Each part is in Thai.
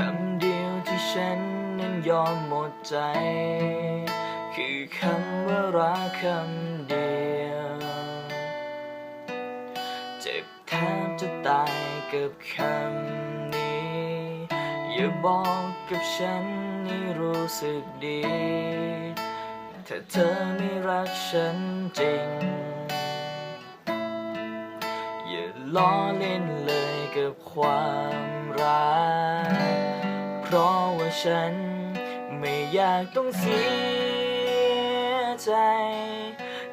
คำเดียวที่ฉันนั้นยอมหมดใจ คือคำว่ารักคำเดียว เจ็บแทบจะตายกับคำนี้ อย่าบอกกับฉันนี่รู้สึกดี ถ้าเธอไม่รักฉันจริง อย่าล้อเล่นเลยกับความรัก เพราะว่าฉันไม่อยากต้องเสียใจ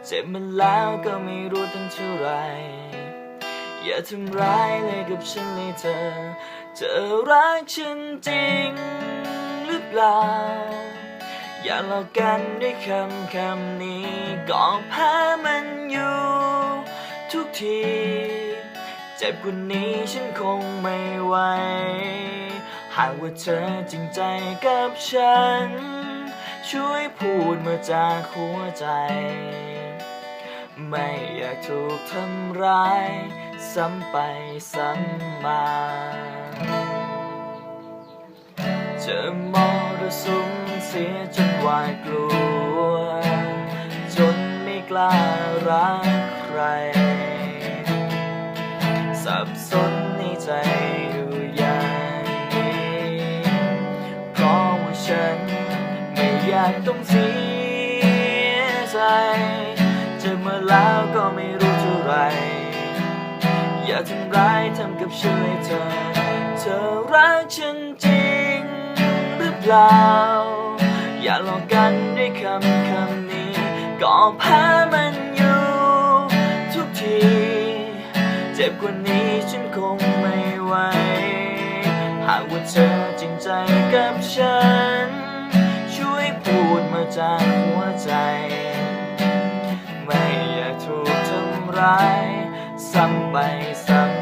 เจ็บมันแล้วก็ไม่รู้ตั้งเท่าไร อย่าทำร้ายเลยกับฉันเลยเธอ เธอรักฉันจริงหรือเปล่า อย่าหลอกกันด้วยคำคำนี้ก็แพ้มันอยู่ทุกที เจ็บกว่านี้ฉันคงไม่ไหว หากว่าเธอจริงใจกับฉัน ช่วยพูดมาจากหัวใจ ไม่อยากถูกทำร้าย ซ้ำไปซ้ำมา เจอมรสุมเสียจนหวาดกลัว จนไม่กล้ารักใคร สับสนในใจ อยากต้องเสียใจเจอมาแล้วก็ไม่รู้เท่าไร อย่าทำร้ายทำกับฉันเลยเธอ เธอรักฉันจริงหรือเปล่า อย่าหลอกกันด้วยคำคำนี้ ก็แพ้มันอยู่ทุกที เจ็บกว่านี้ฉันคงไม่ไหวหากว่าเธอจริงใจกับฉัน จากหัวใจ ไม่อยากถูกทำร้ายซ้ำไปซ้ำ